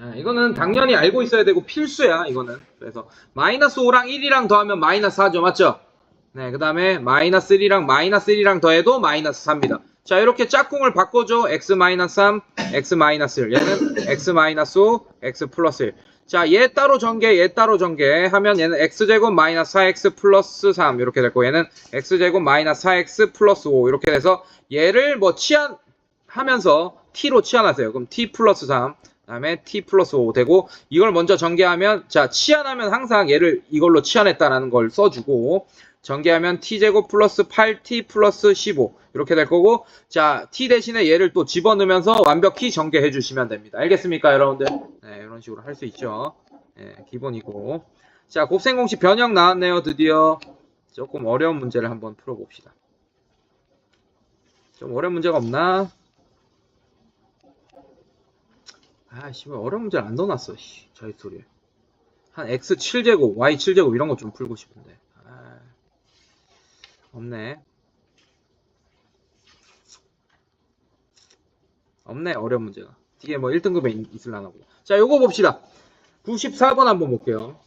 예, 이거는 당연히 알고 있어야 되고 필수야 이거는 그래서 마이너스 5랑 1이랑 더하면 마이너스 4죠 맞죠? 네, 그 다음에 마이너스 1이랑 마이너스 1이랑 더해도 마이너스 4입니다. 자, 이렇게 짝꿍을 바꿔줘. x 마이너스 3, x 마이너스 1. 얘는 x 마이너스 5, x 플러스 1. 자, 얘 따로 전개, 얘 따로 전개 하면 얘는 x제곱 마이너스 4x 플러스 3 이렇게 될 거고 얘는 x제곱 마이너스 4x 플러스 5 이렇게 돼서 얘를 뭐 치환 하면서 t로 치환하세요. 그럼 t 플러스 3그 다음에 t 플러스 5 되고 이걸 먼저 전개하면 자 치환하면 항상 얘를 이걸로 치환했다라는 걸 써주고 전개하면 t제곱 플러스 8t 플러스 15 이렇게 될 거고 자 t 대신에 얘를 또 집어넣으면서 완벽히 전개해 주시면 됩니다. 알겠습니까 여러분들? 네 이런 식으로 할 수 있죠. 네, 기본이고 자 곱셈공식 변형 나왔네요 드디어 조금 어려운 문제를 한번 풀어봅시다. 좀 어려운 문제가 없나? 아, 씨발, 어려운 문제를 안 넣어놨어, 씨. 저희 소리에. 한 x 7제곱, y 7제곱 이런 거 좀 풀고 싶은데. 아, 없네. 없네, 어려운 문제가. 뒤에 뭐 1등급에 있을라나 보다. 자, 요거 봅시다. 94번 한번 볼게요.